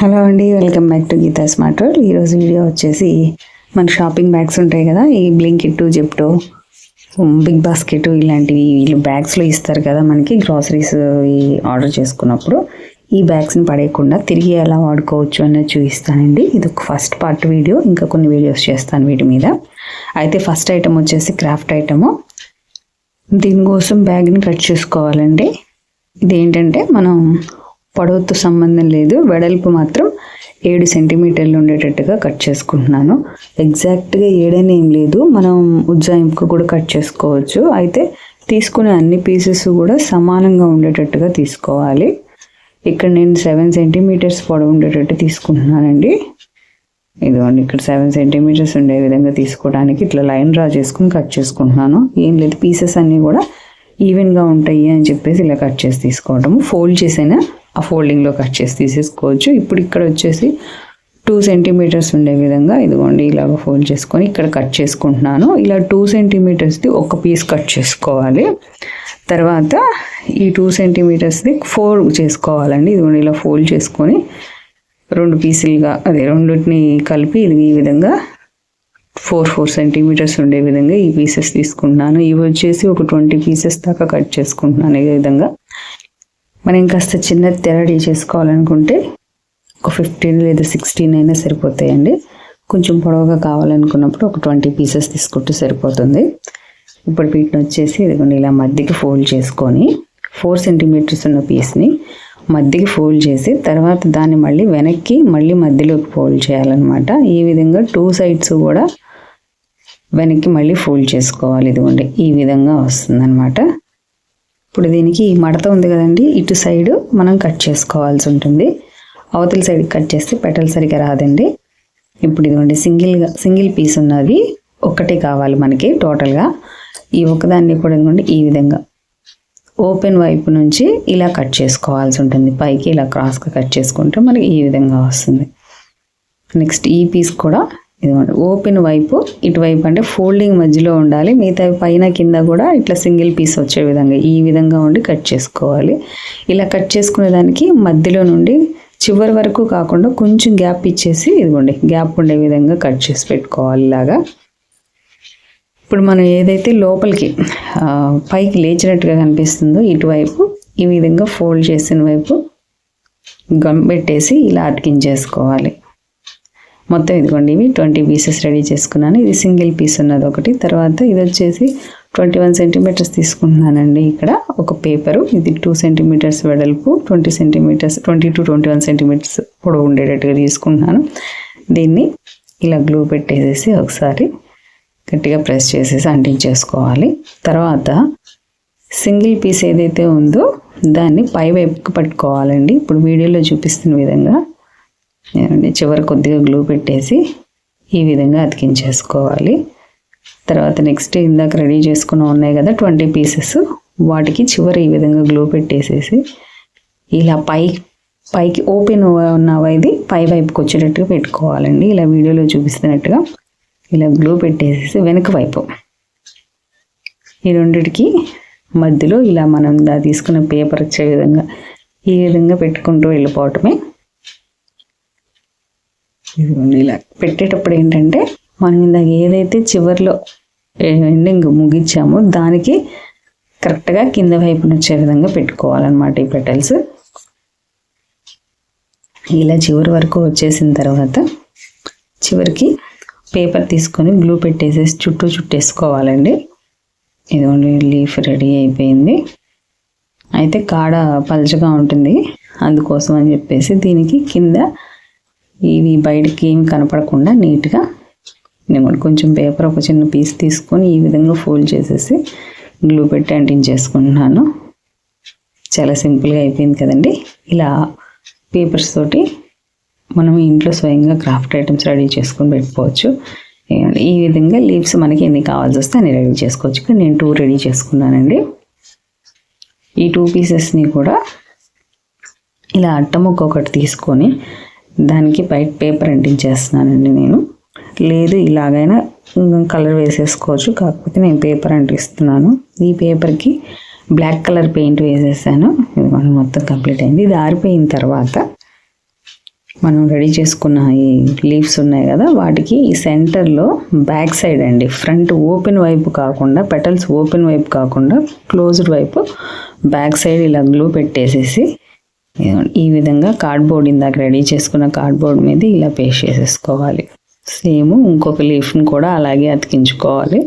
Hello అండి welcome back to Geetha smart world ఈరోజు video వచ్చేసి మన షాపింగ్ బ్యాగ్స్ ఉంటాయి కదా ఈ బ్లింకిట్ జిప్టో బిగ్ బాస్కెట్ ఇలాంటివి వీళ్ళు బ్యాగ్స్లో ఇస్తారు కదా మనకి గ్రాసరీస్ ఆర్డర్ చేసుకున్నప్పుడు. ఈ బ్యాగ్స్ని పడేయకుండా తిరిగి ఎలా వాడుకోవచ్చు అనేది చూపిస్తానండి. ఇది ఒక ఫస్ట్ పార్ట్ వీడియో ఇంకా కొన్ని వీడియోస్ చేస్తాను వీటి మీద. అయితే ఫస్ట్ ఐటమ్ వచ్చేసి క్రాఫ్ట్ ఐటము. దీనికోసం బ్యాగ్ని కట్ చేసుకోవాలండి. ఇదేంటంటే మనం పొడవుతో సంబంధం లేదు. వెడల్పు మాత్రం ఏడు సెంటీమీటర్లు ఉండేటట్టుగా కట్ చేసుకుంటున్నాను. ఎగ్జాక్ట్గా ఏడని ఏం లేదు. మనం ఉజ్జాయింపుకు కూడా కట్ చేసుకోవచ్చు. అయితే తీసుకునే అన్ని పీసెస్ కూడా సమానంగా ఉండేటట్టుగా తీసుకోవాలి. ఇక్కడ నేను సెవెన్ సెంటీమీటర్స్ పొడవు ఉండేటట్టు తీసుకుంటున్నానండి. ఇదిగోండి ఇక్కడ సెవెన్ సెంటీమీటర్స్ ఉండే విధంగా తీసుకోవడానికి ఇట్లా లైన్ డ్రా చేసుకుని కట్ చేసుకుంటున్నాను. ఏం లేదు పీసెస్ అన్నీ కూడా ఈవెన్గా ఉంటాయి అని చెప్పేసి ఇలా కట్ చేసి తీసుకోవటము ఫోల్డ్ చేసైనా ఆ ఫోల్డింగ్లో కట్ చేసి తీసేసుకోవచ్చు. ఇప్పుడు ఇక్కడ వచ్చేసి టూ సెంటీమీటర్స్ ఉండే విధంగా ఇదిగోండి ఇలాగ ఫోల్డ్ చేసుకొని ఇక్కడ కట్ చేసుకుంటున్నాను. ఇలా టూ సెంటీమీటర్స్ది ఒక పీస్ కట్ చేసుకోవాలి. తర్వాత ఈ టూ సెంటీమీటర్స్ది ఫోర్ చేసుకోవాలండి. ఇదిగోండి ఇలా ఫోల్డ్ చేసుకొని రెండు పీసులుగా అదే రెండింటిని కలిపి ఇది ఈ విధంగా ఫోర్ ఫోర్ సెంటీమీటర్స్ ఉండే విధంగా ఈ పీసెస్ తీసుకుంటున్నాను. ఇవి వచ్చేసి ఒక ట్వంటీ పీసెస్ దాకా కట్ చేసుకుంటున్నాను ఈ విధంగా. మనం కాస్త చిన్న తెరడి చేసుకోవాలనుకుంటే ఒక ఫిఫ్టీన్ లేదా సిక్స్టీన్ అయినా సరిపోతాయండి. కొంచెం పొడవుగా కావాలనుకున్నప్పుడు ఒక ట్వంటీ పీసెస్ తీసుకుంటే సరిపోతుంది. ఇప్పుడు వీటిని వచ్చేసి ఇదిగోండి ఇలా మధ్యకి ఫోల్డ్ చేసుకొని ఫోర్ సెంటీమీటర్స్ ఉన్న పీస్ని మధ్యకి ఫోల్డ్ చేసి తర్వాత దాన్ని మళ్ళీ వెనక్కి మళ్ళీ మధ్యలోకి ఫోల్డ్ చేయాలన్నమాట. ఈ విధంగా టూ సైడ్స్ కూడా వెనక్కి మళ్ళీ ఫోల్డ్ చేసుకోవాలి. ఇదిగోండి ఈ విధంగా వస్తుందన్నమాట. ఇప్పుడు దీనికి మడత ఉంది కదండి. ఇటు సైడ్ మనం కట్ చేసుకోవాల్సి ఉంటుంది. అవతల సైడ్ కట్ చేస్తే పెటల్ సరిగా రాదండి. ఇప్పుడు ఇదిగోండి సింగిల్గా సింగిల్ పీస్ ఉన్నది ఒక్కటే కావాలి మనకి టోటల్గా ఈ ఒకదాన్ని కూడా ఇదిగోండి ఈ విధంగా. ఓపెన్ వైపు నుంచి ఇలా కట్ చేసుకోవాల్సి ఉంటుంది. పైకి ఇలా క్రాస్గా కట్ చేసుకుంటే మనకి ఈ విధంగా వస్తుంది. నెక్స్ట్ ఈ పీస్ కూడా ఓపెన్ వైపు ఇటువైపు అంటే ఫోల్డింగ్ మధ్యలో ఉండాలి. మిగతా పైన కింద కూడా ఇట్లా సింగిల్ పీస్ వచ్చే విధంగా ఈ విధంగా ఉండి కట్ చేసుకోవాలి. ఇలా కట్ చేసుకునే దానికి మధ్యలో నుండి చివరి వరకు కాకుండా కొంచెం గ్యాప్ ఇచ్చేసి ఇదిగోండి గ్యాప్ ఉండే విధంగా కట్ చేసి పెట్టుకోవాలి ఇలాగా. ఇప్పుడు మనం ఏదైతే లోపలికి పైకి లేచినట్టుగా కనిపిస్తుందో ఇటువైపు ఈ విధంగా ఫోల్డ్ చేసిన వైపు గమ్ పెట్టేసి ఇలా అతికించేసుకోవాలి. మొత్తం ఇదిగోండి ఇవి ట్వంటీ పీసెస్ రెడీ చేసుకున్నాను. ఇది సింగిల్ పీస్ ఉన్నది ఒకటి. తర్వాత ఇది వచ్చేసి ట్వంటీ వన్ సెంటీమీటర్స్ తీసుకుంటున్నానండి ఇక్కడ. ఒక పేపరు ఇది టూ సెంటీమీటర్స్ వెడల్పు twenty centimetres twenty to twenty one centimetres పొడవు ఉండేటట్టుగా తీసుకుంటున్నాను. దీన్ని ఇలా గ్లూ పెట్టేసేసి ఒకసారి గట్టిగా ప్రెస్ చేసేసి అంటించేసుకోవాలి. తర్వాత సింగిల్ పీస్ ఏదైతే ఉందో దాన్ని పై వైపుకి పట్టుకోవాలండి. ఇప్పుడు వీడియోలో చూపిస్తున్న విధంగా ఏమండి చివరి కొద్దిగా గ్లూ పెట్టేసి ఈ విధంగా అతికించేసుకోవాలి. తర్వాత నెక్స్ట్ ఇందాక రెడీ చేసుకున్న ఉన్నాయి కదా ట్వంటీ పీసెస్. వాటికి చివరి ఈ విధంగా గ్లూ పెట్టేసేసి ఇలా పై పైకి ఓపెన్ ఉన్న ఇది? పై వైపుకి వచ్చేటట్టుగా పెట్టుకోవాలండి. ఇలా వీడియోలో చూపిస్తున్నట్టుగా ఇలా గ్లూ పెట్టేసేసి వెనుక వైపు. ఈ రెండిటికి మధ్యలో ఇలా మనం దా తీసుకున్న పేపర్ వచ్చే విధంగా ఈ విధంగా పెట్టుకుంటూ వెళ్ళిపోవటమే. ఇలా పెట్టేటప్పుడు ఏంటంటే మనం ఇందాక ఏదైతే చివర్లో ఎండింగ్ ముగించామో దానికి కరెక్ట్గా కింద వైపున వచ్చే విధంగా పెట్టుకోవాలన్నమాట ఈ పెటల్స్. ఇలా చివరి వరకు వచ్చేసిన తర్వాత చివరికి పేపర్ తీసుకొని గ్లూ పెట్టేసేసి చుట్టూ చుట్టేసుకోవాలండి. ఇదిగోండి లీఫ్ రెడీ అయిపోయింది. అయితే కాడ పలచగా ఉంటుంది. అందుకోసం అని చెప్పేసి దీనికి కింద ఇవి బయటకి ఏమి కనపడకుండా నీట్గా నేను కొంచెం పేపర్ ఒక చిన్న పీస్ తీసుకొని ఈ విధంగా ఫోల్డ్ చేసేసి గ్లూ పెట్టి అంటించేసుకుంటున్నాను చాలా సింపుల్గా అయిపోయింది కదండి. ఇలా పేపర్స్ తోటి మనం ఇంట్లో స్వయంగా క్రాఫ్ట్ ఐటమ్స్ రెడీ చేసుకొని పెట్టుకోవచ్చు. ఈ విధంగా లీవ్స్ మనకి ఎన్ని కావాల్సి వస్తే అన్ని రెడీ చేసుకోవచ్చు. ఇక్కడ నేను టూ రెడీ చేసుకున్నానండి. ఈ టూ పీసెస్ని కూడా ఇలా అట్టముక్క ఒకటి తీసుకొని దానికి బయట పేపర్ అంటించేస్తున్నానండి నేను. లేదు ఇలాగైనా కలర్ వేసేసుకోవచ్చు. కాకపోతే నేను పేపర్ అంటిస్తున్నాను ఈ పేపర్కి బ్లాక్ కలర్ పెయింట్ వేసేసాను. ఇది మొత్తం కంప్లీట్ అయింది. ఇది ఆరిపోయిన తర్వాత మనం రెడీ చేసుకున్న ఈ లీవ్స్ ఉన్నాయి కదా వాటికి ఈ సెంటర్లో బ్యాక్ సైడ్ అండి ఫ్రంట్ ఓపెన్ వైపు కాకుండా పెటల్స్ ఓపెన్ వైపు కాకుండా క్లోజ్డ్ వైపు బ్యాక్ సైడ్ ఇలా గ్లూ పెట్టేసేసి ఈ విధంగా కార్డ్బోర్డ్ ఇందాక రెడీ చేసుకున్న కార్డ్బోర్డ్ మీద ఇలా పేస్ట్ చేసేసుకోవాలి. సేమ్ ఇంకొక లీఫ్ని కూడా అలాగే అతికించుకోవాలి.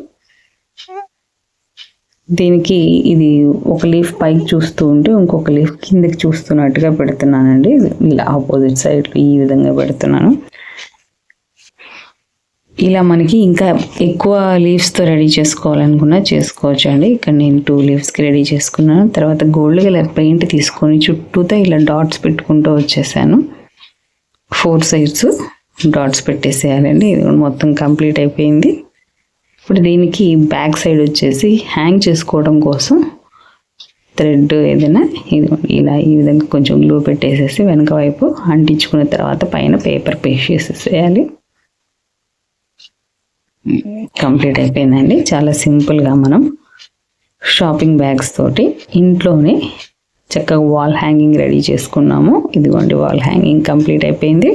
దీనికి ఇది ఒక లీఫ్ పైకి చూస్తూ ఉంటే ఇంకొక లీఫ్ కిందకి చూస్తున్నట్టుగా పెడుతున్నానండి. ఇలా ఆపోజిట్ సైడ్ ఈ విధంగా పెడుతున్నాను. ఇలా మనకి ఇంకా ఎక్కువ లీవ్స్తో రెడీ చేసుకోవాలనుకున్నా చేసుకోవచ్చు అండి ఇక్కడ నేను టూ లీవ్స్కి రెడీ చేసుకున్నాను. తర్వాత గోల్డ్ కలర్ పెయింట్ తీసుకొని చుట్టూతో ఇలా డాట్స్ పెట్టుకుంటూ వచ్చేసాను. ఫోర్ సైడ్స్ డాట్స్ పెట్టేసేయాలండి. ఇది మొత్తం కంప్లీట్ అయిపోయింది. ఇప్పుడు దీనికి బ్యాక్ సైడ్ వచ్చేసి హ్యాంగ్ చేసుకోవడం కోసం థ్రెడ్ ఏదైనా ఇది ఇలా ఈ విధంగా కొంచెం గ్లూ పెట్టేసేసి వెనక వైపు అంటించుకున్న తర్వాత పైన పేపర్ పేస్ట్ చేసేసేయాలి. కంప్లీట్ అయిపోయిందండి. చాలా సింపుల్గా మనం షాపింగ్ బ్యాగ్స్ తోటి ఇంట్లోనే చక్కగా వాల్ హ్యాంగింగ్ రెడీ చేసుకున్నాము. ఇదిగోండి వాల్ హ్యాంగింగ్ కంప్లీట్ అయిపోయింది.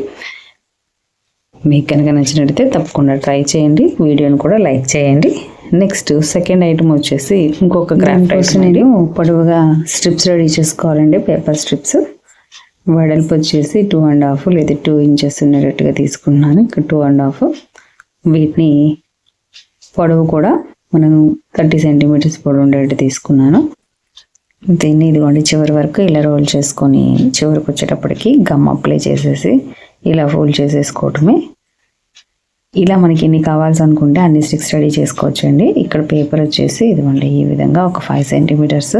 మీకు కనుక నచ్చినట్టయితే తప్పకుండా ట్రై చేయండి. వీడియోని కూడా లైక్ చేయండి. నెక్స్ట్ సెకండ్ ఐటమ్ వచ్చేసి ఇంకొక క్రాఫ్ట్ ఐటమ్ నేను పొడవుగా స్ట్రిప్స్ రెడీ చేసుకోవాలండి. Paper strips. వెడల్పు వచ్చేసి టూ అండ్ హాఫ్ లేదా టూ ఇంచెస్ ఉండేటట్టుగా తీసుకున్నాను. ఇక్కడ టూ అండ్ హాఫ్ వీటిని పొడవు కూడా మనం థర్టీ సెంటీమీటర్స్ పొడవు ఉండేటట్టు తీసుకున్నాను. దీన్ని ఇదిగోండి చివరి వరకు ఇలా రోల్ చేసుకొని చివరికి వచ్చేటప్పటికి గమ్ అప్లై చేసేసి ఇలా ఫోల్డ్ చేసేసుకోవటమే. ఇలా మనకి ఎన్ని కావాల్సి అనుకుంటే అన్ని స్టిక్స్ రెడీ చేసుకోవచ్చండి. ఇక్కడ పేపర్ వచ్చేసి ఇదిగోండి ఈ విధంగా ఒక ఫైవ్ సెంటీమీటర్స్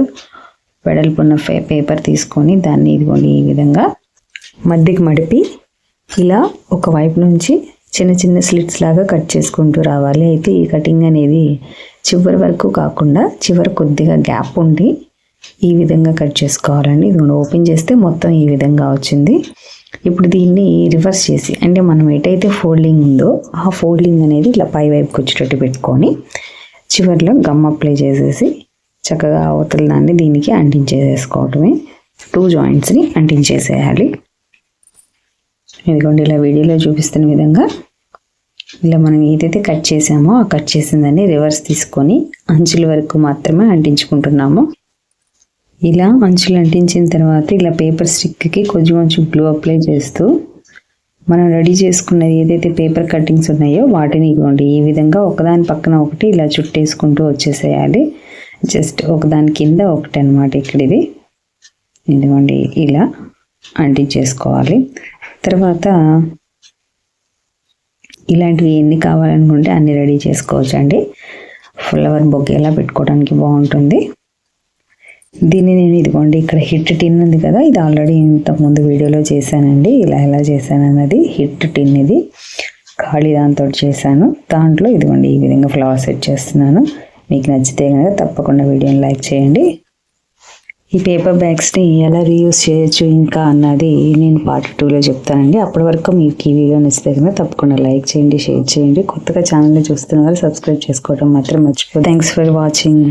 వెడల్పున్న పే పేపర్ తీసుకొని దాన్ని ఇదిగోండి ఈ విధంగా మధ్యకి మడిపి ఇలా ఒక వైపు నుంచి చిన్న చిన్న స్లిట్స్ లాగా కట్ చేసుకుంటూ రావాలి. అయితే ఈ కటింగ్ అనేది చివరి వరకు కాకుండా చివరి కొద్దిగా గ్యాప్ ఉండి ఈ విధంగా కట్ చేసుకోవాలండి. ఇది ఓపెన్ చేస్తే మొత్తం ఈ విధంగా వచ్చింది. ఇప్పుడు దీన్ని రివర్స్ చేసి అంటే మనం ఎటైతే ఫోల్డింగ్ ఉందో ఆ ఫోల్డింగ్ అనేది ఇలా పై వైపుకి వచ్చేటట్టు పెట్టుకొని చివరిలో గమ్ అప్లై చేసేసి చక్కగా అవతల దాన్ని దీనికి అంటించేసేసుకోవటమే. టూ జాయింట్స్ని అంటించేసేయాలి. ఇదిగోండి ఇలా వీడియోలో చూపిస్తున్న విధంగా ఇలా మనం ఏదైతే కట్ చేసామో ఆ కట్ చేసిందని రివర్స్ తీసుకొని అంచుల వరకు మాత్రమే అంటించుకుంటున్నాము. ఇలా అంచులు అంటించిన తర్వాత ఇలా పేపర్ స్టిక్కి కొంచెం కొంచెం గ్లూ అప్లై చేస్తూ మనం రెడీ చేసుకున్నది ఏదైతే పేపర్ కట్టింగ్స్ ఉన్నాయో వాటిని ఇవ్వండి. ఈ విధంగా ఒకదాని పక్కన ఒకటి ఇలా చుట్టేసుకుంటూ వచ్చేసేయాలి. జస్ట్ ఒకదాని కింద ఒకటి అనమాట ఇక్కడ ఇది. ఇదిగోండి ఇలా అంటించేసుకోవాలి. తర్వాత ఇలాంటివి ఎన్ని కావాలనుకుంటే అన్ని రెడీ చేసుకోవచ్చు అండి ఫ్లవర్ ఎలా పెట్టుకోవడానికి బాగుంటుంది. దీన్ని నేను ఇదిగోండి ఇక్కడ హిట్ టిన్ ఉంది కదా ఇది ఆల్రెడీ ఇంతకుముందు వీడియోలో చేశానండి. ఇలా ఎలా చేశాను అన్నది హిట్ టిన్ ఇది. ఖాళీ దాంతో చేశాను. దాంట్లో ఇదిగోండి ఈ విధంగా ఫ్లవర్ సెట్ చేస్తున్నాను. మీకు నచ్చితే కనుక తప్పకుండా వీడియోని లైక్ చేయండి. ఈ పేపర్ బ్యాగ్స్ని ఎలా రీయూస్ చేయొచ్చు ఇంకా అన్నది నేను పార్ట్ టూలో చెప్తానండి. అప్పటి వరకు మీకు ఈ వీడియో నచ్చితే కనుక తప్పకుండా లైక్ చేయండి షేర్ చేయండి. కొత్తగా ఛానల్ని చూస్తున్న వాళ్ళు సబ్స్క్రైబ్ చేసుకోవడం మాత్రం మర్చిపో థ్యాంక్స్ ఫర్ వాచింగ్